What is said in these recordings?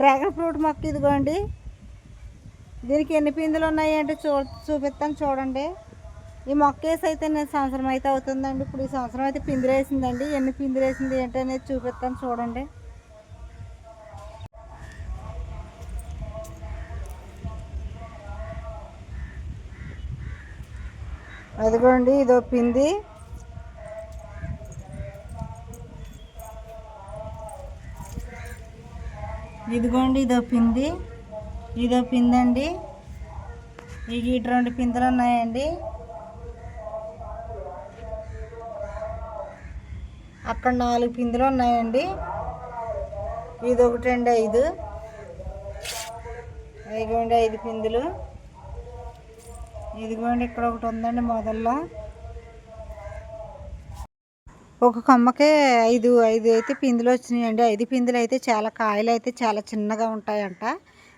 Dragon fruit మొక్క ఇదిగోండి. దీనికి ఎన్ని పిందులు ఉన్నాయంటే చూ చూపిస్తాను చూడండి. ఈ మొక్క వేసి అయితే నేను సంవత్సరం అయితే అవుతుందండి? ఇప్పుడు ఈ సంవత్సరం అయితే పిందులు వేసిందండి. ఎన్ని పిందులు వేసింది ఏంటి అనేది చూపిస్తాను చూడండి. అదిగోండి ఇదో పింది. ఇదిగోండి ఇదో పింది. ఇదో పిందండి. ఇక ఇటు రెండు పిందెలు ఉన్నాయండి. అక్కడ నాలుగు పిందెలు ఉన్నాయండి. ఇది ఒకటి అండి ఐదు. ఇదిగోండి ఐదు పిందులు. ఇదిగోండి ఇక్కడ ఒకటి ఉందండి మొదల్లో. ఒక కొమ్మకే ఐదు ఐదు అయితే పిందులు వచ్చినాయండి. ఐదు పిందులు అయితే చాలా కాయలు అయితే చాలా చిన్నగా ఉంటాయంట.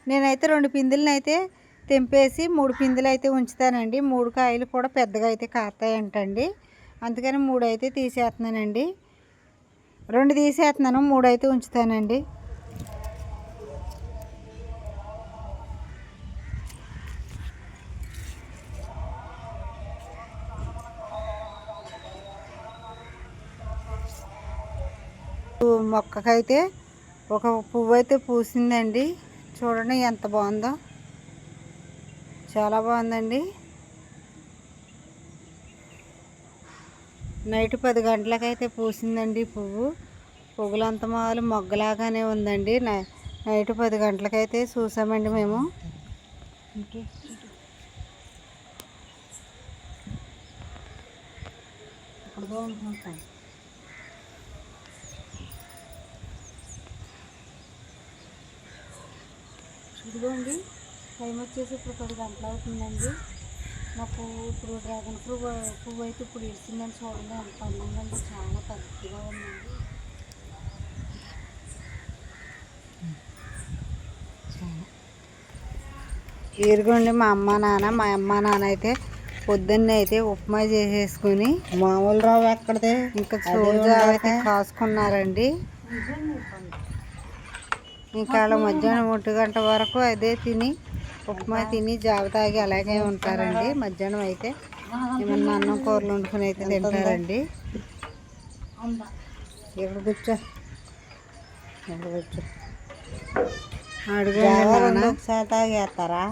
నేనైతే రెండు పిందులను అయితే తెంపేసి మూడు పిందులు అయితే ఉంచుతానండి. మూడు కాయలు కూడా పెద్దగా అయితే కాస్తాయంటండి. అందుకని మూడు అయితే తీసేస్తున్నానండి. రెండు తీసేస్తున్నాను మూడు అయితే ఉంచుతానండి. మొక్కకైతే ఒక పువ్వు అయితే పూసిందండి. చూడండి ఎంత బాగుందో. చాలా బాగుందండి. నైట్ పది గంటలకైతే పూసిందండి పువ్వు. పువ్వులంత మాలు మొగ్గలాగానే ఉందండి. నై- నైట్ పది గంటలకైతే చూసామండి మేము. ఇదిగోండి టైం వచ్చేసి ఇప్పుడు పది గంటలు అవుతుందండి. పువ్వు ఇప్పుడు డ్రాగన్ పువ్వు పువ్వు అయితే ఇప్పుడు ఇడిచిందని చూడండి ఎంత అందంగా చాలా పెద్దగా ఉందండి. ఇదిగోండి మా అమ్మ నాన్న మా అమ్మ నాన్న అయితే పొద్దున్నే అయితే ఉప్మా చేసేసుకుని మామూలు రావు ఎక్కడదే? ఇంకా అయితే కాసుకున్నారండి. ఇంకా మధ్యాహ్నం ఒంటి గంట వరకు అదే తిని ఉప్మా తిని జావ తాగి అలాగే ఉంటారండి. మధ్యాహ్నం అయితే ఏమన్నా అన్నం కూరలు వండుకుని అయితే తింటారండి. ఇక్కడ కూర్చో? ఇక్కడ కూర్చో. ఒకసారి తాగేస్తారా?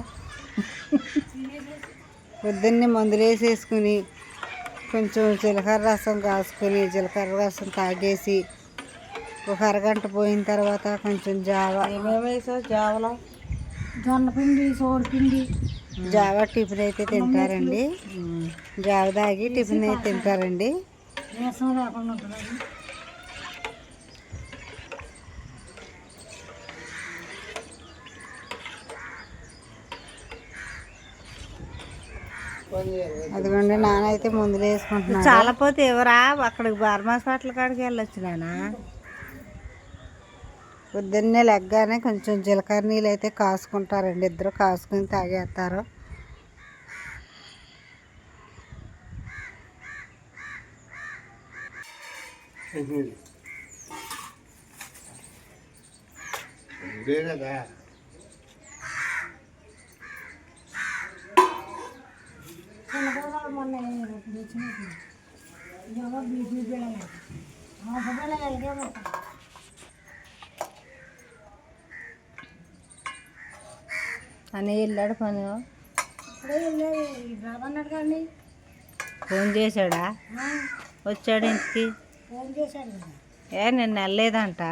పొద్దున్నే మందులు వేసేసుకుని కొంచెం జీలకర్ర రసం కాసుకొని జీలకర్ర రసం తాగేసి ఒక అరగంట పోయిన తర్వాత కొంచెం జావ. ఏమేమి వేసావు జావలో? జొన్నపిండి సోడిపిండి. జావ టిఫిన్ అయితే తింటారండి. జావ తాగి టిఫిన్ అయితే తింటారండి. అదిగోండి నాన్న అయితే ముందులు వేసుకుంటున్నాడు చాలా పోతే ఎవరా? అక్కడికి బార్మా హాస్పిటల్ కాడికి వెళ్ళొచ్చు నాన్న పొద్దున్నే లెగ్గానే కొంచెం జీలకర్ర నీళ్ళు అయితే కాసుకుంటారండి. ఇద్దరు కాసుకుని తాగేస్తారు అని వెళ్ళాడు పని. ఫోన్ చేశాడా? వచ్చాడు ఇంటికి? ఏ నిన్న వెళ్ళలేదంట?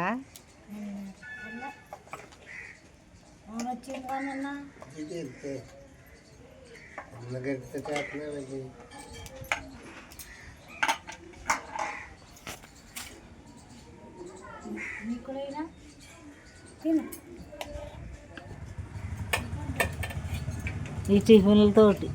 ఈ టిఫిన్లతోటి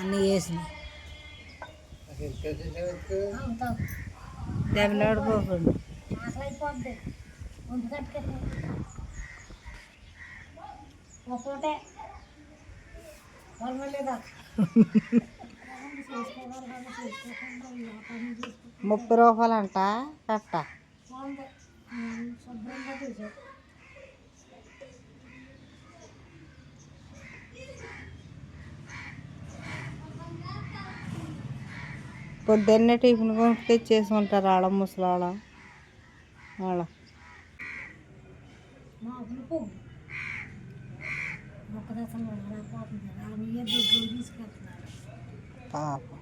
అన్నీ వేసిన దెబ్బలాడు పోకండి. ముప్పై రూపాయలు అంట కట్ట పొద్దున్నే టిఫిన్ కొనుక్కు తెచ్చేసుకుంటారు ఆడ. ముసలాడ వాళ్ళ పాపం.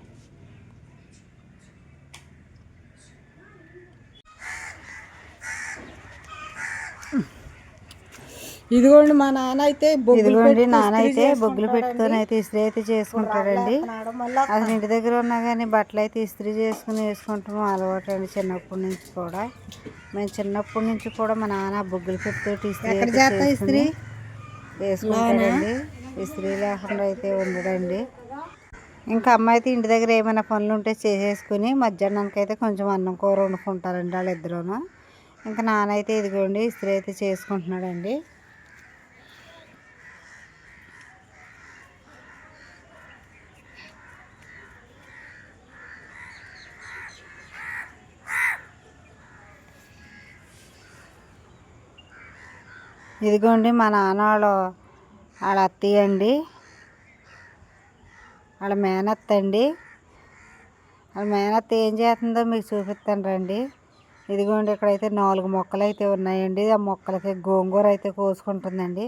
ఇదిగోండి మా నాన్న అయితే ఇదిగోండి నాన్న అయితే బొగ్గులు పెట్టుకొని అయితే ఇస్త్రీ అయితే చేసుకుంటాడండి. అసలు ఇంటి దగ్గర ఉన్నా కానీ బట్టలు అయితే ఇస్త్రీ చేసుకుని వేసుకుంటాము. అలవాటు అండి చిన్నప్పటి నుంచి కూడా. మేము చిన్నప్పటి నుంచి కూడా మా నాన్న బొగ్గులు పెట్టుతోటి ఇస్త్రీ చేసుకుని వేసుకుంటాడండి. ఇస్త్రీ లేకుండా అయితే ఉండడండి. ఇంకా అమ్మ అయితే ఇంటి దగ్గర ఏమైనా పనులు ఉంటే చేసేసుకుని మధ్యాహ్నానికి అయితే కొంచెం అన్నం కూర వండుకుంటారండి వాళ్ళిద్దరూను. ఇంకా నాన్న అయితే ఇదిగోండి ఇస్త్రీ అయితే చేసుకుంటున్నాడండి. ఇదిగోండి మా నాన్న వాళ్ళ వాళ్ళ అత్తయ్య అండి. వాళ్ళ మేనత్త అండి. వాళ్ళ మేనత్త ఏం చేస్తుందో మీకు చూపిస్తాను రండి. ఇదిగోండి ఇక్కడైతే నాలుగు మొక్కలు అయితే ఉన్నాయండి. ఆ మొక్కలకి గోంగూర అయితే కోసుకుంటుందండి.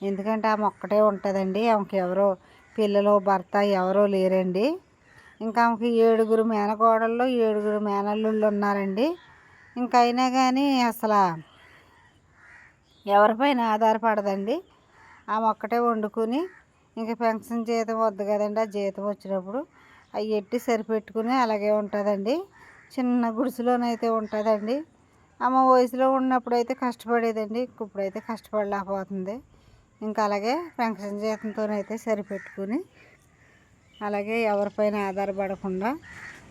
ఎందుకంటే ఆ మొక్కటే ఉంటుందండి. ఆమెకి ఎవరో పిల్లలు భర్త ఎవరో లేరండి. ఇంకా ఆమెకి ఏడుగురు మేనకోడళ్ళు ఏడుగురు మేనల్లుళ్ళు ఉన్నారండి. ఇంకా అయినా కానీ అసలు ఎవరిపైన ఆధారపడదండి. ఆమె ఒక్కటే వండుకుని ఇంకా పెన్షన్ జీతం వద్దు కదండి. ఆ జీతం వచ్చినప్పుడు అవి ఎట్టి సరిపెట్టుకుని అలాగే ఉంటుందండి. చిన్న గుడిసెలోనైతే ఉంటుందండి. ఆమె వయసులో ఉన్నప్పుడు అయితే కష్టపడేదండి. ఇప్పుడైతే కష్టపడలేకపోతుంది. ఇంకా అలాగే పెన్షన్ జీతంతోనైతే సరిపెట్టుకుని అలాగే ఎవరిపైన ఆధారపడకుండా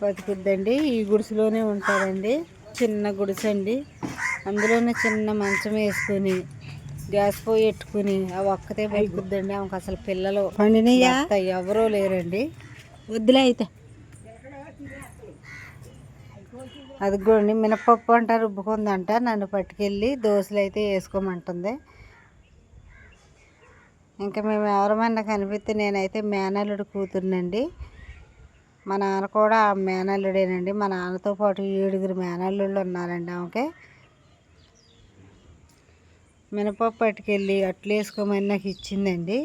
బతుకుద్దండి. ఈ గుడిసెలోనే ఉంటుందండి చిన్న గుడిసె అండి. అందులోనే చిన్న మంచం వేసుకొని గ్యాస్ పొయ్యి పెట్టుకుని ఆ ఒక్కతే బతుకుద్దండి ఆమెకు అసలు పిల్లలు పండినయ్యా? ఎవరూ లేరండి. వద్దులే అయితే. అదిగోండి మినపప్పు అంట రుబ్బుకుందంట. నన్ను పట్టుకెళ్ళి దోశలు అయితే వేసుకోమంటుంది. ఇంకా మేము ఎవరమన్నా కనిపిస్తే నేనైతే మేనల్లుడు కూతుర్నండి. మా నాన్న కూడా మేనల్లుడేనండి. మా నాన్నతో పాటు ఏడుగురు మేనల్లుళ్ళు ఉన్నారండి ఆమెకి. మినపప్పు పట్టుకెళ్ళి అట్లు వేసుకోమని నాకు ఇచ్చిందండి.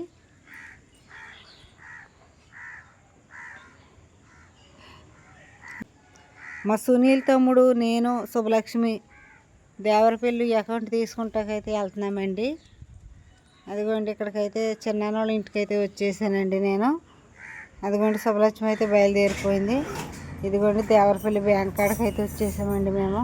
మా సునీల్ తమ్ముడు నేను శుభలక్ష్మి దేవరపల్లి అకౌంట్ తీసుకుంటాకైతే వెళ్తున్నామండి. అదిగోండి ఇక్కడికైతే చిన్నాన్నోళ్ళ ఇంటికైతే వచ్చేసానండి నేను. అదిగోండి శుభలక్ష్మి అయితే బయలుదేరిపోయింది. ఇదిగోండి దేవరపల్లి బ్యాంక్ కాడకైతే వచ్చేసామండి మేము.